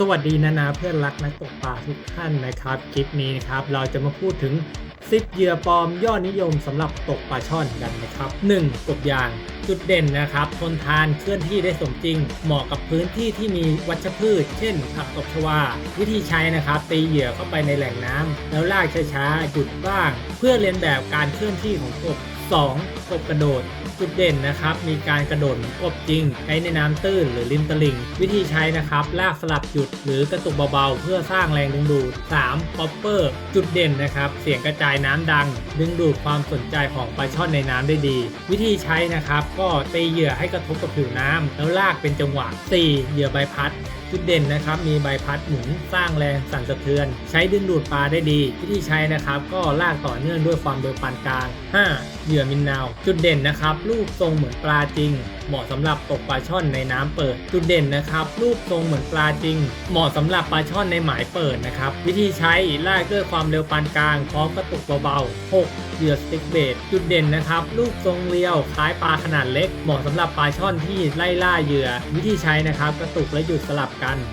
สวัสดีนานาเพื่อนรักนักตกปลาทุกท่านนะครับ คลิปนี้นะครับเราจะมาพูดถึงซิปเหยื่อปลอมยอดนิยมสำหรับตกปลาช่อนกันนะครับ 1. กบยางจุดเด่นนะครับทนทานเคลื่อนที่ได้สมจริง เหมาะกับพื้นที่ที่มีวัชพืช เช่นผักตบชวา วิธีใช้นะครับ ตีเหยื่อเข้าไปในแหล่งน้ำแล้วลากช้าๆหยุดบ้าง เพื่อเรียนแบบการเคลื่อนที่ของกบ 2. กบกระโดด จุดเด่นนะครับ มีการกระโดดเหมือนกบจริง ใช้ในน้ำตื้นหรือริมตลิ่ง วิธีใช้นะครับ ลากสลับหยุดหรือกระตุกเบาๆ เพื่อสร้างแรงดึงดูด 3. ป๊อปเปอร์ จุดเด่นนะครับ เสียงกระจายน้ำดัง ดึงดูดความสนใจของปลาช่อนในน้ำได้ดี วิธีใช้นะครับ ก็ตีเหยื่อให้กระทบกับผิวน้ำแล้วลากเป็นจังหวะ 4. เหยื่อใบพัดจุดเด่นนะครับมีใบพัดหมุนสร้างแรงสั่นสะเทือน ใช้ดึงดูดปลาได้ดี วิธีใช้นะครับ ก็ลากต่อเนื่องด้วยความเร็วปานกลาง 5. เหยื่อมินนาว จุดเด่นนะครับ รูปทรงเหมือนปลาจริง เหมาะสำหรับตกปลาช่อนในน้ำเปิด จุดเด่นนะครับ รูปทรงเหมือนปลาจริง เหมาะสำหรับปลาช่อนในหมายเปิดนะครับ วิธีใช้ลากด้วยความเร็วปานกลาง พร้อมกระตุกเบาๆ 6. เหยื่อสติ๊กเบดจุดเด่นนะครับ รูปทรงเรียวคล้ายปลาขนาดเล็ก เหมาะสำหรับปลาช่อนที่ไล่ล่าเหยื่อ วิธีใช้นะครับ กระตุกและหยุดสลับกัน 7.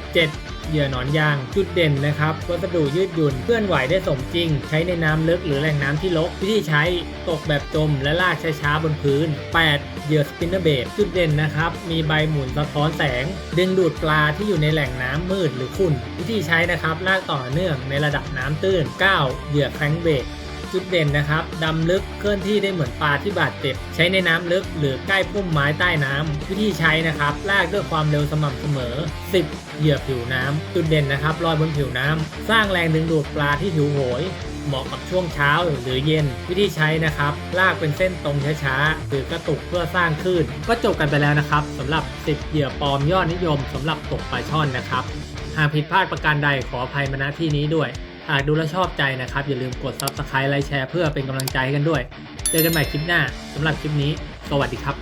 เหยื่อหนอนยาง จุดเด่นนะครับวัสดุยืดหยุ่นเคลื่อนไหวได้สมจริง ใช้ในน้ำลึกหรือแหล่งน้ำที่รกวิธีใช้ตกแบบจมและลากช้าๆบนพื้น 8. เหยื่อสปินเนอร์เบดจุดเด่นนะครับ มีใบหมุนสะท้อนแสง ดึงดูดปลาที่อยู่ในแหล่งน้ำมืดหรือขุ่น วิธีใช้นะครับลากต่อเนื่องในระดับน้ำตื้น 9. เหยื่อแครงเบดจุดเด่นนะครับดำลึกเคลื่อนที่ได้เหมือนปลาที่บาดเจ็บ ใช้ในน้ำลึกหรือใกล้พุ่มไม้ใต้น้ำวิธีใช้นะครับลากด้วยความเร็วสม่ำเสมอ 10 เหยื่อผิวน้ำจุดเด่นนะครับลอยบนผิวน้ำสร้างแรงดึงดูดปลาที่หิวโหย เหมาะกับช่วงเช้าหรือเย็น วิธีใช้นะครับ ลากเป็นเส้นตรงช้าๆหรือกระตุกเพื่อสร้างคลื่นก็จบกันไปแล้วนะครับสำหรับ 10 เหยื่อปลอมยอดนิยมสำหรับตกปลาช่อนนะครับหากผิดพลาดประการใดขออภัยมาณที่นี้ด้วย หากดูแลชอบใจนะครับ อย่าลืมกด Subscribe ไลค์แชร์เพื่อเป็นกำลังใจให้กันด้วย เจอกันใหม่คลิปหน้าสำหรับคลิปนี้ สวัสดีครับ